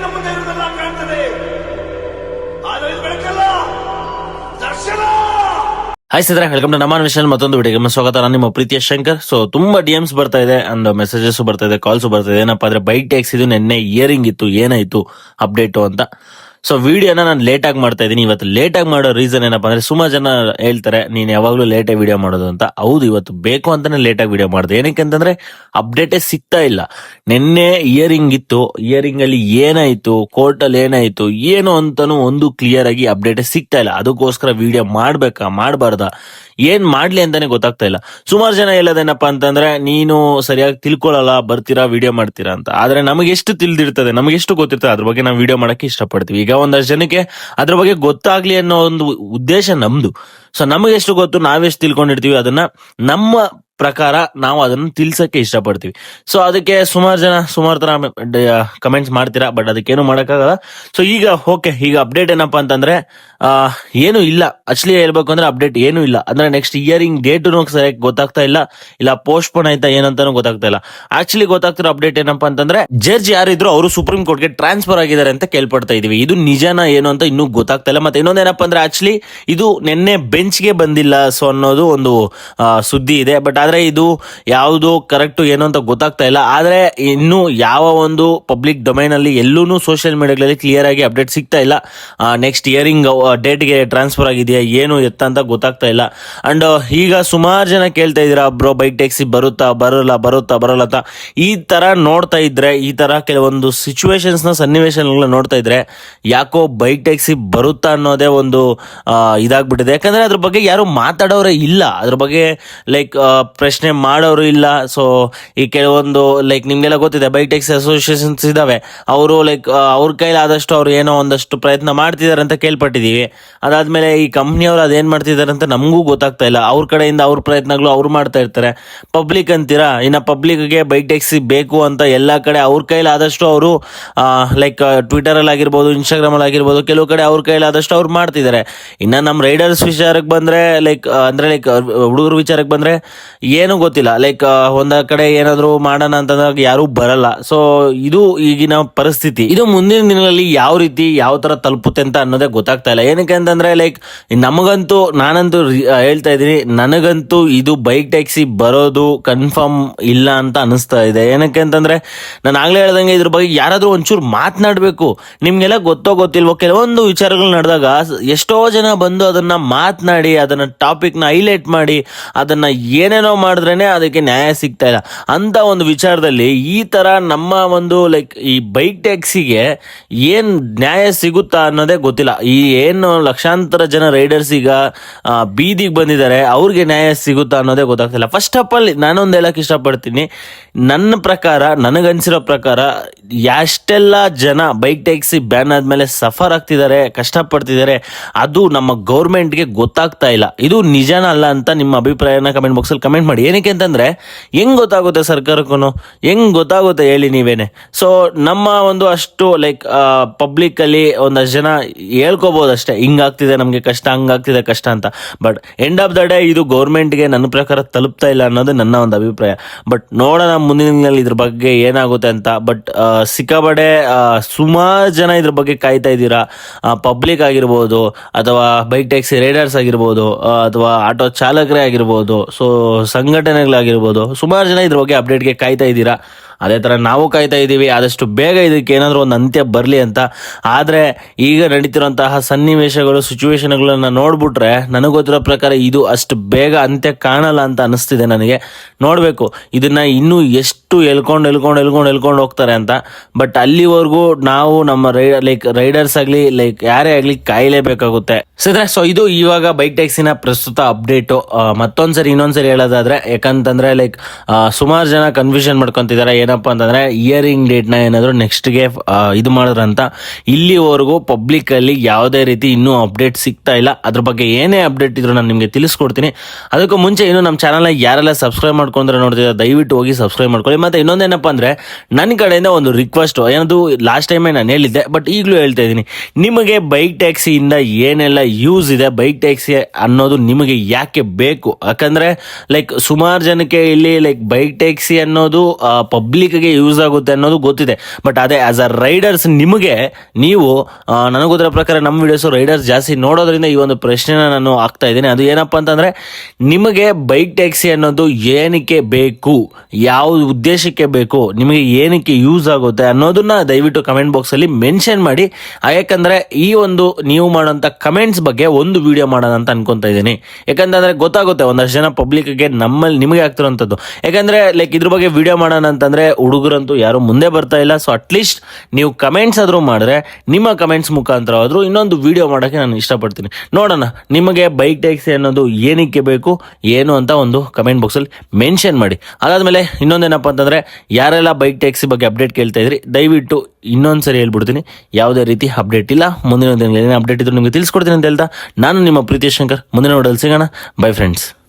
ಕಣ್ಣ ಮುಂದೆ ಇರುವುದೆಲ್ಲ ಕಾಣ್ತದೆ. ಆದರೆ ಬೆಳಕಲ್ಲ, ದರ್ಶನ! ಹಾಯ್ ಸಿದ್ರೆ ವೆಲ್ಕಮ್ ಟು ನಮ್ಮ ವಿಷಯ ಮತ್ತೊಂದು ವಿಡಿಯೋಗೆ ಸ್ವಾಗತ. ನಾನು ನಿಮ್ಮ ಪ್ರೀತಿಯ ಶಂಕರ್. ಸೊ ತುಂಬಾ ಡಿ ಎಮ್ಸ್ ಬರ್ತಾ ಇದೆ ಅಂಡ್ ಮೆಸೇಜಸ್ ಬರ್ತಾ ಇದೆ ಕಾಲ್ಸ್ ಬರ್ತಾ ಇದೆ. ಏನಪ್ಪಾ ಅಂದ್ರೆ ಬೈಕ್ ಟ್ಯಾಕ್ಸ್ ಇದು ನಿನ್ನೆ ಇಯರಿಂಗ್ ಇತ್ತು, ಏನಾಯ್ತು ಅಪ್ಡೇಟು ಅಂತ. ಸೊ ವಿಡಿಯೋನ ನಾನು ಲೇಟಾಗಿ ಮಾಡ್ತಾ ಇದ್ದೀನಿ. ಇವತ್ತು ಲೇಟಾಗಿ ಮಾಡೋ ರೀಸನ್ ಏನಪ್ಪಾ ಅಂದ್ರೆ ಸುಮಾರು ಜನ ಹೇಳ್ತಾರೆ, ನೀನು ಯಾವಾಗಲೂ ಲೇಟಾಗಿ ವಿಡಿಯೋ ಮಾಡೋದು ಅಂತ. ಹೌದು, ಇವತ್ತು ಬೇಕು ಅಂತಾನೆ ಲೇಟಾಗಿ ವಿಡಿಯೋ ಮಾಡಿದೆ. ಏನಕ್ಕೆ ಅಂತಂದ್ರೆ ಅಪ್ಡೇಟೇ ಸಿಗ್ತಾ ಇಲ್ಲ. ನಿನ್ನೆ ಇಯರಿಂಗ್ ಇತ್ತು. ಇಯರಿಂಗ್ ಅಲ್ಲಿ ಏನಾಯ್ತು? ಕೋರ್ಟ್ ಅಲ್ಲಿ ಏನಾಯ್ತು? ಏನು ಅಂತಾನು ಒಂದು ಕ್ಲಿಯರ್ ಆಗಿ ಅಪ್ಡೇಟ್ ಸಿಗ್ತಾ ಇಲ್ಲ. ಅದಕ್ಕೋಸ್ಕರ ವಿಡಿಯೋ ಮಾಡ್ಬೇಕಾ? ಮಾಡಬಾರ್ದಾ? ಏನ್ ಮಾಡ್ಲಿ ಅಂತಾನೆ ಗೊತ್ತಾಗ್ತಾ ಇಲ್ಲ. ಸುಮಾರು ಜನ ಹೇಳೋದೇನಪ್ಪ ಅಂತಂದ್ರೆ, ನೀನು ಸರಿಯಾಗಿ ತಿಳ್ಕೊಳ್ಳಲ್ಲ ಬರ್ತೀರಾ ವಿಡಿಯೋ ಮಾಡ್ತೀರಾ ಅಂತ. ಆದ್ರೆ ನಮಗೆ ಎಷ್ಟು ತಿಳಿದಿರ್ತದೆ ನಮಗೆ ಎಷ್ಟು ಗೊತ್ತಿರ್ತದೆ, ಅದ್ರ ಬಗ್ಗೆ ನಾವು ವಿಡಿಯೋ ಮಾಡಕ್ಕೆ ಇಷ್ಟಪಡ್ತೀವಿ. ಈಗ ಒಂದಷ್ಟು ಜನಕ್ಕೆ ಅದ್ರ ಬಗ್ಗೆ ಗೊತ್ತಾಗ್ಲಿ ಅನ್ನೋ ಒಂದು ಉದ್ದೇಶ ನಮ್ದು. ಸೊ ನಮಗೆ ಎಷ್ಟು ಗೊತ್ತು, ನಾವೆಷ್ಟು ತಿಳ್ಕೊಂಡಿರ್ತೀವಿ, ಅದನ್ನ ನಮ್ಮ ಪ್ರಕಾರ ನಾವು ಅದನ್ನು ತಿಳ್ಸಕ್ಕೆ ಇಷ್ಟಪಡ್ತೀವಿ. ಸೊ ಅದಕ್ಕೆ ಸುಮಾರು ಜನ, ಸುಮಾರು ತರ ಕಮೆಂಟ್ಸ್ ಮಾಡ್ತೀರಾ ಬಟ್ ಅದಕ್ಕೇನು ಮಾಡೋಕ್ಕಾಗಲ್ಲ. ಸೊ ಈಗ ಓಕೆ ಈಗ ಅಪ್ಡೇಟ್ ಏನಪ್ಪ ಅಂತಂದ್ರೆ ಏನು ಇಲ್ಲ. ಆಕ್ಚುಲಿ ಹೇಳ್ಬೇಕು ಅಂದ್ರೆ ಅಪ್ಡೇಟ್ ಏನು ಇಲ್ಲ. ಅಂದ್ರೆ ನೆಕ್ಸ್ಟ್ ಇಯರಿಂಗ್ ಡೇಟ್ ಸರಿಯಾಗಿ ಗೊತ್ತಾಗ್ತಾ ಇಲ್ಲ. ಇಲ್ಲ ಪೋಸ್ಟ್ ಪೋನ್ ಆಯ್ತಾ ಏನಂತಾನು ಗೊತ್ತಾಗ್ತಾ ಇಲ್ಲ. ಆಕ್ಚುಲಿ ಗೊತ್ತಾಗ್ತಿರೋ ಅಪ್ಡೇಟ್ ಏನಪ್ಪ ಅಂತಂದ್ರೆ ಜಡ್ಜ್ ಯಾರಿದ್ರು ಅವರು ಸುಪ್ರೀಂ ಕೋರ್ಟ್ಗೆ ಟ್ರಾನ್ಸ್ಫರ್ ಆಗಿದ್ದಾರೆ ಅಂತ ಕೇಳ್ಪಡ್ತಾ ಇದೀವಿ ಇದು ನಿಜನಾ ಏನು ಅಂತ ಇನ್ನೂ ಗೊತ್ತಾಗ್ತಾ ಇಲ್ಲ. ಮತ್ತೆ ಇನ್ನೊಂದೇನಪ್ಪ ಅಂದ್ರೆ ಆಕ್ಚುಲಿ ಇದು ನಿನ್ನೆ ಬೆಂಚ್ಗೆ ಬಂದಿಲ್ಲ ಸೊ ಅನ್ನೋದು ಒಂದು ಸುದ್ದಿ ಇದೆ. ಬಟ್ ಆದ್ರೆ ಇದು ಯಾವುದು ಕರೆಕ್ಟ್ ಏನು ಅಂತ ಗೊತ್ತಾಗ್ತಾ ಇಲ್ಲ. ಆದ್ರೆ ಇನ್ನು ಯಾವ ಒಂದು ಪಬ್ಲಿಕ್ ಡೊಮೈನಲ್ಲಿ ಎಲ್ಲೂ ಸೋಷಿಯಲ್ ಮೀಡಿಯಾಗಳಲ್ಲಿ ಕ್ಲಿಯರ್ ಆಗಿ ಅಪ್ಡೇಟ್ ಸಿಗ್ತಾ ಇಲ್ಲ. ನೆಕ್ಸ್ಟ್ ಇಯರಿಂಗ್ ಡೇಟ್ಗೆ ಟ್ರಾನ್ಸ್ಫರ್ ಆಗಿದೆಯಾ, ಏನು, ಎತ್ತ ಅಂತ ಗೊತ್ತಾಗ್ತಾ ಇಲ್ಲ. ಅಂಡ್ ಈಗ ಸುಮಾರು ಜನ ಕೇಳ್ತಾ ಇದ್ದೀರಾ ಬ್ರೋ ಬೈಕ್ ಟ್ಯಾಕ್ಸಿ ಬರುತ್ತಾ, ಬರಲ್ಲ ಬರುತ್ತಾ, ಬರಲ್ಲ ಅಂತ. ಈ ತರ ನೋಡ್ತಾ ಇದ್ರೆ, ಈ ತರ ಕೆಲವೊಂದು ಸಿಚುವೇಶನ್ಸ್ನ ಸನ್ನಿವೇಶಗಳನ್ನ ನೋಡ್ತಾ ಇದ್ರೆ, ಯಾಕೋ ಬೈಕ್ ಟ್ಯಾಕ್ಸಿ ಬರುತ್ತಾ ಅನ್ನೋದೇ ಒಂದು ಇದಾಗ್ಬಿಟ್ಟಿದೆ. ಯಾಕಂದ್ರೆ ಅದ್ರ ಬಗ್ಗೆ ಯಾರು ಮಾತಾಡೋರೇ ಇಲ್ಲ. ಅದ್ರ ಬಗ್ಗೆ ಲೈಕ್ ಪ್ರಶ್ನೆ ಮಾಡೋರು ಇಲ್ಲ. ಸೊ ಈ ಕೆಲವೊಂದು ಲೈಕ್ ನಿಮಗೆಲ್ಲ ಗೊತ್ತಿದೆ ಬೈಕ್ ಟ್ಯಾಕ್ಸಿ ಅಸೋಸಿಯೇಷನ್ಸ್ ಇದ್ದಾವೆ ಅವರು ಲೈಕ್ ಅವ್ರ ಕೈಲಾದಷ್ಟು ಅವ್ರು ಏನೋ ಒಂದಷ್ಟು ಪ್ರಯತ್ನ ಮಾಡ್ತಿದ್ದಾರೆ ಅಂತ ಕೇಳ್ಪಟ್ಟಿದ್ದೀವಿ ಅದಾದ್ಮೇಲೆ ಈ ಕಂಪ್ನಿಯವರು ಅದೇನ್ ಮಾಡ್ತಿದ್ದಾರೆ ಅಂತ ನಮಗೂ ಗೊತ್ತಾಗ್ತಾ ಇಲ್ಲ. ಅವ್ರ ಕಡೆಯಿಂದ ಅವ್ರ ಪ್ರಯತ್ನಗಳು ಅವ್ರು ಮಾಡ್ತಾ ಇರ್ತಾರೆ. ಪಬ್ಲಿಕ್ ಅಂತೀರಾ? ಇನ್ನ ಪಬ್ಲಿಕ್ಗೆ ಬೈಕ್ ಟ್ಯಾಕ್ಸಿ ಬೇಕು ಅಂತ ಎಲ್ಲ ಕಡೆ ಅವ್ರ ಕೈಲಾದಷ್ಟು ಅವರು ಲೈಕ್ ಟ್ವಿಟರಲ್ಲಿ ಆಗಿರ್ಬೋದು ಇನ್ಸ್ಟಾಗ್ರಾಮ್ ಅಲ್ಲಿ ಆಗಿರ್ಬೋದು, ಕೆಲವು ಕಡೆ ಅವ್ರ ಕೈಲಾದಷ್ಟು ಅವ್ರು ಮಾಡ್ತಿದ್ದಾರೆ. ಇನ್ನ ನಮ್ಮ ರೈಡರ್ಸ್ ವಿಚಾರಕ್ಕೆ ಬಂದ್ರೆ ಲೈಕ್ ಅಂದರೆ ಲೈಕ್ ಹುಡುಗರ ವಿಚಾರಕ್ಕೆ ಬಂದ್ರೆ ಏನು ಗೊತ್ತಿಲ್ಲ. ಲೈಕ್ ಒಂದ ಕಡೆ ಏನಾದರೂ ಮಾಡೋಣ ಅಂತಂದಾಗ ಯಾರು ಬರಲ್ಲ. ಸೊ ಇದು ಈಗಿನ ಪರಿಸ್ಥಿತಿ. ಇದು ಮುಂದಿನ ದಿನಗಳಲ್ಲಿ ಯಾವ ರೀತಿ ಯಾವ ತರ ತಲುಪುತ್ತೆ ಅಂತ ಅನ್ನೋದೇ ಗೊತ್ತಾಗ್ತಾ ಇಲ್ಲ. ಏನಕ್ಕೆ ಅಂತಂದ್ರೆ ಲೈಕ್ ನಮಗಂತೂ, ನಾನಂತೂ ಹೇಳ್ತಾ ಇದ್ದೀನಿ, ನನಗಂತೂ ಇದು ಬೈಕ್ ಟ್ಯಾಕ್ಸಿ ಬರೋದು ಕನ್ಫರ್ಮ್ ಇಲ್ಲ ಅಂತ ಅನಿಸ್ತಾ ಇದೆ. ಏನಕ್ಕೆ ಅಂತಂದ್ರೆ, ನಾನು ಆಗ್ಲೇ ಹೇಳ್ದಂಗೆ ಇದ್ರ ಬಗ್ಗೆ ಯಾರಾದ್ರೂ ಒಂಚೂರು ಮಾತನಾಡಬೇಕು. ನಿಮ್ಗೆಲ್ಲ ಗೊತ್ತೋ ಗೊತ್ತಿಲ್ವೋ, ಕೆಲವೊಂದು ವಿಚಾರಗಳು ನಡೆದಾಗ ಎಷ್ಟೋ ಜನ ಬಂದು ಅದನ್ನ ಮಾತನಾಡಿ, ಅದನ್ನ ಟಾಪಿಕ್ನ ಹೈಲೈಟ್ ಮಾಡಿ, ಅದನ್ನ ಏನೇನೋ ಮಾಡಿದ್ರೇನೆ ಅದಕ್ಕೆ ನ್ಯಾಯ ಸಿಗ್ತಾ ಇಲ್ಲ. ಅಂತ ಒಂದು ವಿಚಾರದಲ್ಲಿ ಈ ತರ ನಮ್ಮ ಒಂದು ಲೈಕ್ ಈ ಬೈಕ್ ಟ್ಯಾಕ್ಸಿಗೆ ಏನ್ ನ್ಯಾಯ ಸಿಗುತ್ತಾ ಅನ್ನೋದೇ ಗೊತ್ತಿಲ್ಲ. ಈ ಏನು ಲಕ್ಷಾಂತರ ಜನ ರೈಡರ್ಸ್ ಈಗ ಬೀದಿಗೆ ಬಂದಿದ್ದಾರೆ, ಅವ್ರಿಗೆ ನ್ಯಾಯ ಸಿಗುತ್ತಾ ಅನ್ನೋದೇ ಗೊತ್ತಾಗ್ತಿಲ್ಲ. ಫಸ್ಟ್ ಆಫ್ ಆಲ್ ನಾನೊಂದು ಹೇಳಕ್ ಇಷ್ಟಪಡ್ತೀನಿ. ನನ್ನ ಪ್ರಕಾರ, ನನಗನ್ಸಿರೋ ಪ್ರಕಾರ ಎಷ್ಟೆಲ್ಲ ಜನ ಬೈಕ್ ಟ್ಯಾಕ್ಸಿ ಬ್ಯಾನ್ ಆದಮೇಲೆ ಸಫರ್ ಆಗ್ತಿದ್ದಾರೆ ಕಷ್ಟಪಡ್ತಿದ್ದಾರೆ ಅದು ನಮ್ಮ ಗೌರ್ಮೆಂಟ್ಗೆ ಗೊತ್ತಾಗ್ತಾ ಇಲ್ಲ. ಇದು ನಿಜನ ಅಲ್ಲ ಅಂತ ನಿಮ್ಮ ಅಭಿಪ್ರಾಯನ ಕಮೆಂಟ್ ಬಾಕ್ಸಲ್ಲಿ ಕಮೆಂಟ್ ಮಾಡಿ. ಏನಕ್ಕೆ ಅಂತಂದ್ರೆ, ಹೆಂಗ್ ಗೊತ್ತಾಗುತ್ತೆ ಸರ್ಕಾರಕ್ಕೂ ಹೆಂಗ್ ಗೊತ್ತಾಗುತ್ತೆ ಹೇಳಿ ನೀವೇನೆ? ಸೊ ನಮ್ಮ ಒಂದು ಅಷ್ಟು ಲೈಕ್ ಪಬ್ಲಿಕ್ ಅಲ್ಲಿ ಒಂದಷ್ಟು ಜನ ಹೇಳ್ಕೋಬಹುದು ಅಷ್ಟೇ. ಹಿಂಗಾಗ್ತಿದೆ ನಮಗೆ ಕಷ್ಟ ಹಂಗಾಗ್ತಿದೆ ಕಷ್ಟ ಅಂತ. But end of the day ಇದು ಗೌರ್ಮೆಂಟ್ಗೆ ನನ್ನ ಪ್ರಕಾರ ತಲುಪ್ತಾ ಇಲ್ಲ ಅನ್ನೋದು ನನ್ನ ಒಂದು ಅಭಿಪ್ರಾಯ. ಬಟ್ ನೋಡೋಣ ಮುಂದಿನ ದಿನಗಳಲ್ಲಿ ಇದ್ರ ಬಗ್ಗೆ ಏನಾಗುತ್ತೆ ಅಂತ. ಬಟ್ ಸಿಕ್ಕಾಬಡೆ ಸುಮಾರು ಜನ ಇದ್ರ ಬಗ್ಗೆ ಕಾಯ್ತಾ ಇದ್ದೀರಾ? ಪಬ್ಲಿಕ್ ಆಗಿರ್ಬೋದು, ಅಥವಾ ಬೈಕ್ ಟ್ಯಾಕ್ಸಿ ರೈಡರ್ಸ್ ಆಗಿರ್ಬೋದು ಅಥವಾ ಆಟೋ ಚಾಲಕರೇ ಆಗಿರ್ಬೋದು, ಸೊ, ಸಂಘಟನೆಗಳಾಗಿರ್ಬೋದು, ಸುಮಾರು ಜನ ಇದ್ರ ಬಗ್ಗೆ ಅಪ್ಡೇಟ್ಗೆ ಕಾಯ್ತಾ ಇದ್ದೀರಾ? ಅದೇ ಥರ ನಾವು ಕಾಯ್ತಾ ಇದ್ದೀವಿ. ಆದಷ್ಟು ಬೇಗ ಇದಕ್ಕೆ ಏನಾದರೂ ಒಂದು ಅಂತ್ಯ ಬರಲಿ ಅಂತ. ಆದರೆ ಈಗ ನಡೀತಿರುವಂತಹ ಸನ್ನಿವೇಶಗಳು, ಸಿಚುವೇಶನ್ಗಳನ್ನು ನೋಡ್ಬಿಟ್ರೆ ನನಗೆ ಗೊತ್ತಿರೋ ಪ್ರಕಾರ ಇದು ಅಷ್ಟು ಬೇಗ ಅಂತ್ಯ ಕಾಣಲ್ಲ ಅಂತ ಅನಿಸ್ತಿದೆ ನನಗೆ. ನೋಡಬೇಕು, ಇದನ್ನ ಇನ್ನೂ ಎಷ್ಟು ಎಳ್ಕೊಂಡು ಎಳ್ಕೊಂಡು ಎಳ್ಕೊಂಡು ಎಲ್ಕೊಂಡು ಹೋಗ್ತಾರೆ ಅಂತ. ಬಟ್ ಅಲ್ಲಿವರೆಗೂ ನಾವು ನಮ್ಮ ರೈ, ಲೈಕ್ ರೈಡರ್ಸ್ ಆಗಲಿ, ಲೈಕ್ ಯಾರೇ ಆಗಲಿ ಕಾಯಲೇಬೇಕಾಗುತ್ತೆ. ಸರಿ ಸೊ ಇದು ಇವಾಗ ಬೈಕ್ ಟ್ಯಾಕ್ಸಿನ ಪ್ರಸ್ತುತ ಅಪ್ಡೇಟು. ಮತ್ತೊಂದ್ಸರಿ, ಇನ್ನೊಂದ್ಸರಿ ಹೇಳೋದಾದ್ರೆ, ಯಾಕಂತಂದ್ರೆ, ಲೈಕ್ ಸುಮಾರು ಜನ ಕನ್ಫ್ಯೂಷನ್ ಮಾಡ್ಕೊಂತಿದ್ದಾರೆ. ಏನಪ್ಪ ಅಂತಂದ್ರೆ ಇಯರಿಂಗ್ ಡೇಟ್ನ ಏನಾದರೂ ನೆಕ್ಸ್ಟ್ಗೆ ಇದು ಮಾಡಿದ್ರಂತ, ಇಲ್ಲಿವರೆಗೂ ಪಬ್ಲಿಕ್ ಅಲ್ಲಿ ಯಾವುದೇ ರೀತಿ ಇನ್ನೂ ಅಪ್ಡೇಟ್ ಸಿಗ್ತಾ ಇಲ್ಲ. ಅದ್ರ ಬಗ್ಗೆ ಏನೇ ಅಪ್ಡೇಟ್ ಇದ್ರೂ ನಾನು ನಿಮಗೆ ತಿಳಿಸ್ಕೊಡ್ತೀನಿ. ಅದಕ್ಕೂ ಮುಂಚೆ ಇನ್ನು ನಮ್ಮ ಚಾನಲ್ನ ಯಾರೆಲ್ಲ ಸಬ್ಸ್ಕ್ರೈಬ್ ಮಾಡ್ಕೊಂಡ್ರೆ ನೋಡ್ತಿದ್ರೆ, ದಯವಿಟ್ಟು ಹೋಗಿ ಸಬ್ಸ್ಕ್ರೈಬ್ ಮಾಡ್ಕೊಳ್ಳಿ. ಮತ್ತೆ ಇನ್ನೊಂದೇನಪ್ಪ ಅಂದರೆ ನನ್ನ ಕಡೆಯಿಂದ ಒಂದು ರಿಕ್ವೆಸ್ಟ್ ಏನದು ಲಾಸ್ಟ್ ಟೈಮೇ ನಾನು ಹೇಳಿದ್ದೆ ಬಟ್ ಈಗಲೂ ಹೇಳ್ತಾ ಇದ್ದೀನಿ ನಿಮಗೆ ಬೈಕ್ ಟ್ಯಾಕ್ಸಿಯಿಂದ ಏನೆಲ್ಲ ಯೂಸ್ ಇದೆ ಬೈಕ್ ಟ್ಯಾಕ್ಸಿ ಅನ್ನೋದು ನಿಮಗೆ ಯಾಕೆ ಬೇಕು? ಯಾಕಂದರೆ ಲೈಕ್ ಸುಮಾರು ಜನಕ್ಕೆ ಇಲ್ಲಿ ಲೈಕ್ ಬೈಕ್ ಟ್ಯಾಕ್ಸಿ ಅನ್ನೋದು ಪಬ್ಲಿಕ್ ಪಬ್ಲಿಕ್ಗೆ ಯೂಸ್ ಆಗುತ್ತೆ ಅನ್ನೋದು ಗೊತ್ತಿದೆ. ಬಟ್ ಅದೇ ಆಸ್ ಅ ರೈಡರ್ಸ್ ನಿಮಗೆ ನೀವು ಆ, ನನಗೆ ಗೊತ್ತಿರೋ ಪ್ರಕಾರ ನಮ್ಮ ವಿಡಿಯೋಸ್ ರೈಡರ್ಸ್ ಜಾಸ್ತಿ ನೋಡೋದ್ರಿಂದ ಈ ಒಂದು ಪ್ರಶ್ನೆನ ನಾನು ಆಗ್ತಾ ಇದ್ದೀನಿ. ಅದು ಏನಪ್ಪ ಅಂತಂದ್ರೆ ನಿಮಗೆ ಬೈಕ್ ಟ್ಯಾಕ್ಸಿ ಅನ್ನೋದು ಏನಕ್ಕೆ ಬೇಕು? ಯಾವ ಉದ್ದೇಶಕ್ಕೆ ಬೇಕು? ನಿಮಗೆ ಏನಕ್ಕೆ ಯೂಸ್ ಆಗುತ್ತೆ? ಅನ್ನೋದನ್ನ ದಯವಿಟ್ಟು ಕಮೆಂಟ್ ಬಾಕ್ಸ್ ಅಲ್ಲಿ ಮೆನ್ಷನ್ ಮಾಡಿ. ಯಾಕಂದರೆ ಯಾಕಂದ್ರೆ ಈ ಒಂದು ನೀವು ಮಾಡೋಂಥ ಕಮೆಂಟ್ಸ್ ಬಗ್ಗೆ ಒಂದು ವಿಡಿಯೋ ಮಾಡೋಣ ಅಂತ ಅನ್ಕೊತಾ ಇದ್ದೀನಿ. ಯಾಕಂತಂದರೆ ಗೊತ್ತಾಗುತ್ತೆ ಒಂದಷ್ಟು ಜನ ಪಬ್ಲಿಕ್ಗೆ ನಮ್ಮಲ್ಲಿ ನಿಮಗೆ ಆಗ್ತಿರೋಂಥದ್ದು ಯಾಕಂದ್ರೆ ಲೈಕ್ ಇದ್ರ ಬಗ್ಗೆ ವಿಡಿಯೋ ಮಾಡೋಣ ಅಂತಂದ್ರೆ ಹುಡುಗರಂತೂ ಯಾರು ಮುಂದೆ ಬರ್ತಾ ಇಲ್ಲ. ಸೊ ಅಟ್ಲೀಸ್ಟ್ ನೀವು ಕಮೆಂಟ್ಸ್ ಆದರೂ ಮಾಡಿದ್ರೆ, ನಿಮ್ಮ ಕಮೆಂಟ್ಸ್ ಮುಖಾಂತರ ಆದರೂ ಇನ್ನೊಂದು ವಿಡಿಯೋ ಮಾಡೋಕ್ಕೆ ನಾನು ಇಷ್ಟಪಡ್ತೀನಿ. ನೋಡೋಣ, ನಿಮಗೆ ಬೈಕ್ ಟ್ಯಾಕ್ಸಿ ಅನ್ನೋದು ಏನಕ್ಕೆ ಬೇಕು, ಏನು ಅಂತ ಒಂದು ಕಮೆಂಟ್ ಬಾಕ್ಸಲ್ಲಿ ಮೆನ್ಷನ್ ಮಾಡಿ. ಅದಾದಮೇಲೆ ಇನ್ನೊಂದೇನಪ್ಪ ಅಂತಂದರೆ, ಯಾರೆಲ್ಲ ಬೈಕ್ ಟ್ಯಾಕ್ಸಿ ಬಗ್ಗೆ ಅಪ್ಡೇಟ್ ಕೇಳ್ತಾ ಇದ್ರಿ, ದಯವಿಟ್ಟು ಇನ್ನೊಂದು ಸರಿ ಹೇಳ್ಬಿಡ್ತೀನಿ. ಯಾವುದೇ ರೀತಿ ಅಪ್ಡೇಟ್ ಇಲ್ಲ. ಮುಂದಿನ ದಿನಗಳಲ್ಲಿ ಏನೇ ಅಪ್ಡೇಟ್ ಇದ್ರು ನಿಮಗೆ ತಿಳಿಸ್ಕೊಡ್ತೀನಿ ಅಂತ ಹೇಳ್ತಾ, ನಾನು ನಿಮ್ಮ ಪ್ರೀತಿ ಶಂಕರ್. ಮುಂದಿನ ನೋಡಲ್ ಸಿಗೋಣ. By friends